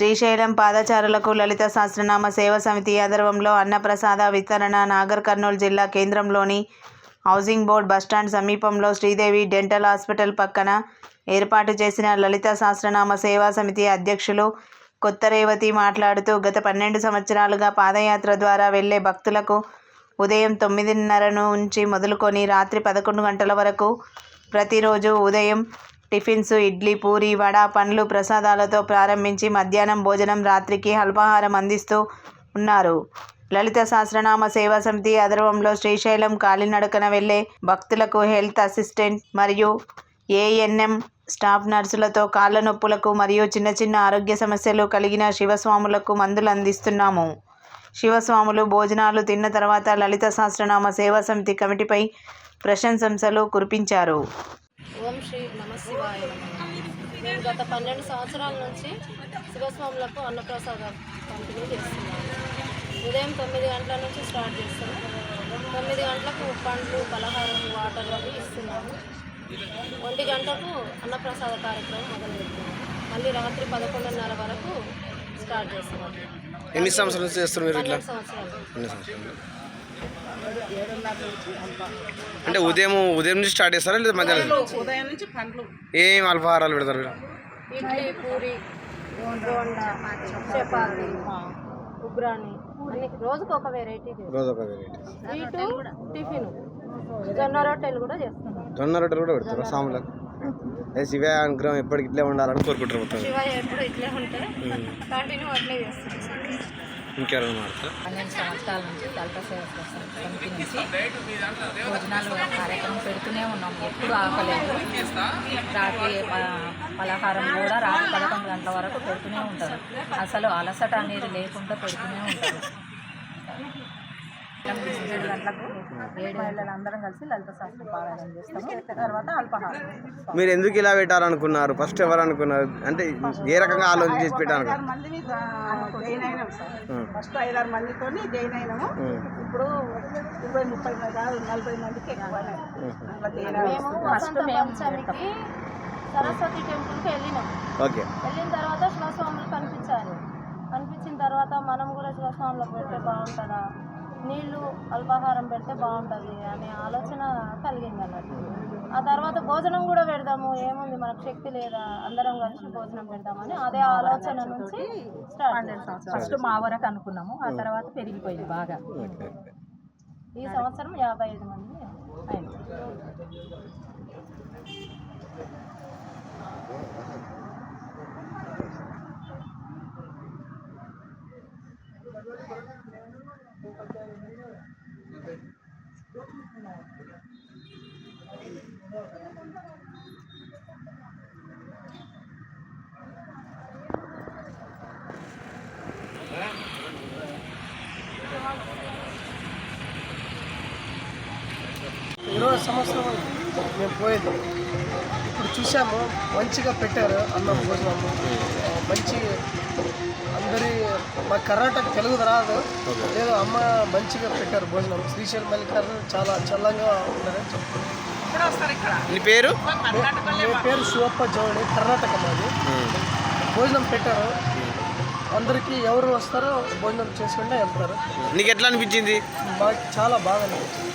శ్రీశైలం పాదచారులకు లలిత సహస్రనామ సేవ సమితి ఆధ్వర్యంలో అన్నప్రసాద వితరణ నాగర్ కర్నూలు జిల్లా కేంద్రంలోని హౌసింగ్ బోర్డ్ బస్టాండ్ సమీపంలో శ్రీదేవి డెంటల్ హాస్పిటల్ పక్కన ఏర్పాటు చేసిన లలిత సహస్రనామ సేవా సమితి అధ్యక్షులు కొత్త రేవతి మాట్లాడుతూ గత పన్నెండు సంవత్సరాలుగా పాదయాత్ర ద్వారా వెళ్ళే భక్తులకు ఉదయం తొమ్మిదిన్నర నుంచి మొదలుకొని రాత్రి పదకొండు గంటల వరకు ప్రతిరోజు ఉదయం టిఫిన్స్ ఇడ్లీ పూరి వడ పండ్లు ప్రసాదాలతో ప్రారంభించి మధ్యాహ్నం భోజనం రాత్రికి అల్పాహారం అందిస్తూ ఉన్నారు. లలిత సహస్రనామ సేవా సమితి ఆధ్వర్యంలో శ్రీశైలం కాలినడకన వెళ్ళే భక్తులకు హెల్త్ అసిస్టెంట్ మరియు ఏఎన్ఎం స్టాఫ్ నర్సులతో కాళ్ళ నొప్పులకు మరియు చిన్న చిన్న ఆరోగ్య సమస్యలు కలిగిన శివస్వాములకు మందులు అందిస్తున్నాము. శివస్వాములు భోజనాలు తిన్న తర్వాత లలిత సహస్రనామ సేవా సమితి కమిటీపై ప్రశంసలు కురిపించారు. ఓం శ్రీ నమ శివాయ నమః. మేము గత పన్నెండు సంవత్సరాల నుంచి శివస్వాములకు అన్నప్రసాద పంపిణీ చేస్తున్నాము. ఉదయం తొమ్మిది గంటల నుంచి స్టార్ట్ చేస్తాము. తొమ్మిది గంటలకు పండ్లు పలహారం వాటర్ అవి ఇస్తున్నాము. ఒంటి గంటకు అన్నప్రసాద కార్యక్రమం మొదలు పెడుతున్నాము మళ్ళీ రాత్రి పదకొండున్నర వరకు స్టార్ట్ చేస్తున్నాము. ఎన్ని సంవత్సరాల మీరు ఇట్లా? అంటే ఉదయం ఉదయం నుంచి స్టార్ట్ చేస్తారా లేదా మధ్యాహ్నం ఉదయం నుంచి? పండ్లు. ఏం అల్పాహారాలు పెడతారు మీరు? ఇడ్లీ పూరి బోండా చపాతి ఉగ్రాని అన్ని రోజుకు ఒక వెరైటీ చేస్తాం రోజు ఒక వెరైటీ స్వీటు టిఫిన్. జొన్న రొట్టెలు కూడా చేస్తున్నాం జొన్న రొట్టెలు కూడా పెడతారు సాములకు? శివ అనుగ్రహం ఎప్పటికి ఇట్లే ఉండాలని కోరుకుంటారు మొత్తం. శివ ఎప్పుడు ఇట్లే ఉంటే కంటిన్యూ అట్లే చేస్తున్నాం ఇంకెవరైనా పన్నెండు సంవత్సరాల నుంచి దళిత సేవ నుంచి భోజనాలు కార్యక్రమం పెడుతూనే ఉన్నాం. ఎప్పుడు ఆపలేదు. రాత్రి పలహారం కూడా రాత్రి పదకొండు గంటల వరకు పెడుతూనే ఉంటారు. అసలు అలసట అనేది లేకుండా పెడుతూనే ఉంటారు. ఏడు గంటలకు ఏడు గంటలు అందరం కలిసి లలిత శాస్త్రం పారాయణం చేస్తాము. తర్వాత అల్పాహారం. మీరు ఎందుకు ఇలా పెట్టాలనుకున్నారు? ఫస్ట్ ఎవరు అనుకున్నారు? అంటే ఏ రకంగా ఆలోచన చేసి జైన్ అయినాం సార్. ఫస్ట్ ఐదారు మందితో జైన్ అయినాము. ఇప్పుడు ఇరవై ముప్పై మంది కాదు నలభై మందికి ఎక్కువ అట్లా జైన్ అయినాం. మేము వసంత పంచమికి సరస్వతి టెంపుల్కి వెళ్ళినాం. ఓకే. వెళ్ళిన తర్వాత శివస్వాములు కనిపించారు. కనిపించిన తర్వాత మనం కూడా శివస్వాములకు పెడితే బాగుంటుందా? నీళ్ళు అల్పాహారం పెడితే బాగుంటుంది అనే ఆలోచన కలిగింది అన్నట్టు. ఆ తర్వాత భోజనం కూడా పెడదాము ఏముంది మనకు శక్తి లేదా అందరం కలిసి భోజనం పెడదామని అదే ఆలోచన నుంచి. ఫస్ట్ మా వరకు అనుకున్నాము ఆ తర్వాత పెరిగిపోయింది బాగా. ఈ సంవత్సరం యాభై ఐదు మంది అయింది. ఇరవై సంవత్సరం మేము పోయేది. ఇప్పుడు చూసాము మంచిగా పెట్టారు అన్నం భోజనము. మంచి అందరి మా కర్ణాటక తెలుగు రాదు. ఏదో అమ్మ మంచిగా పెట్టారు భోజనం. శ్రీశైలం మల్లికార్జున చాలా చల్లంగా ఉందని చెప్తున్నారు నీ పేరు? మీ పేరు శివప్ప జోడి కర్ణాటక మాది. భోజనం పెట్టారు. అందరికీ ఎవరు వస్తారో భోజనం చేసుకుంటే వెళ్తారు. నీకు ఎట్లా అనిపించింది? మాకు చాలా బాగా అనిపించింది.